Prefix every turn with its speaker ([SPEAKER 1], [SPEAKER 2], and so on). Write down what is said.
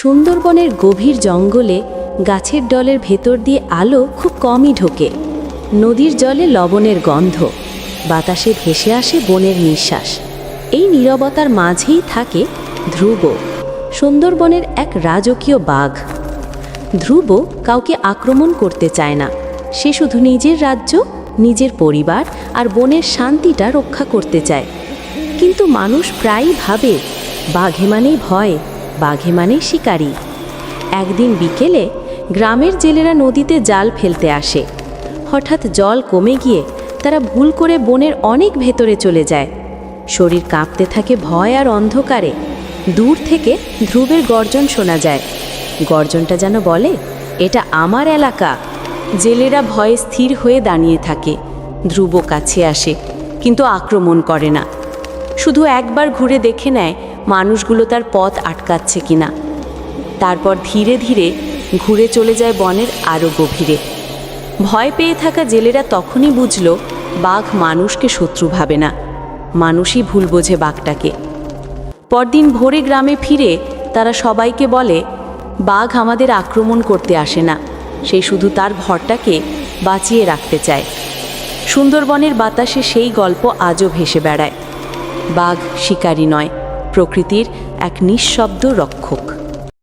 [SPEAKER 1] সুন্দরবনের গভীর জঙ্গলে গাছের ডলের ভেতর দিয়ে আলো খুব কমই ঢোকে। নদীর জলে লবণের গন্ধ, বাতাসে ভেসে আসে বনের নিঃশ্বাস। এই নীরবতার মাঝেই থাকে ধ্রুব, সুন্দরবনের এক রাজকীয় বাঘ। ধ্রুব কাউকে আক্রমণ করতে চায় না, সে শুধু নিজের রাজ্য, নিজের পরিবার আর বনের শান্তিটা রক্ষা করতে চায়। কিন্তু মানুষ প্রায়ই ভাবে, বাঘে মানেই ভয়। বাঘে মানেই শিকারী। একদিন বিকেলে গ্রামের জেলেরা নদীতে জাল ফেলতে আসে। হঠাৎ জল কমে গিয়ে তারা ভুল করে বনের অনেক ভেতরে চলে যায়। শরীর কাঁপতে থাকে ভয় আর অন্ধকারে। দূর থেকে ধ্রুবের গর্জন শোনা যায়। গর্জনটা যেন বলে, এটা আমার এলাকা। জেলেরা ভয়ে স্থির হয়ে দাঁড়িয়ে থাকে। ধ্রুব কাছে আসে, কিন্তু আক্রমণ করে না। শুধু একবার ঘুরে দেখে নেয় মানুষগুলো তার পথ আটকাচ্ছে কিনা। তারপর ধীরে ধীরে ঘুরে চলে যায় বনের আরও গভীরে। ভয় পেয়ে থাকা জেলেরা তখনই বুঝল, বাঘ মানুষকে শত্রু ভাবে না। মানুষই ভুল বোঝে বাঘটাকে। পরদিন ভোরে গ্রামে ফিরে তারা সবাইকে বলে, বাঘ আমাদের আক্রমণ করতে আসে না। সে শুধু তার ঘরটাকে বাঁচিয়ে রাখতে চায়। সুন্দরবনের বাতাসে সেই গল্প আজও ভেসে বেড়ায়। বাঘ শিকারী নয় প্রকৃতির এক নিঃশব্দ রক্ষক।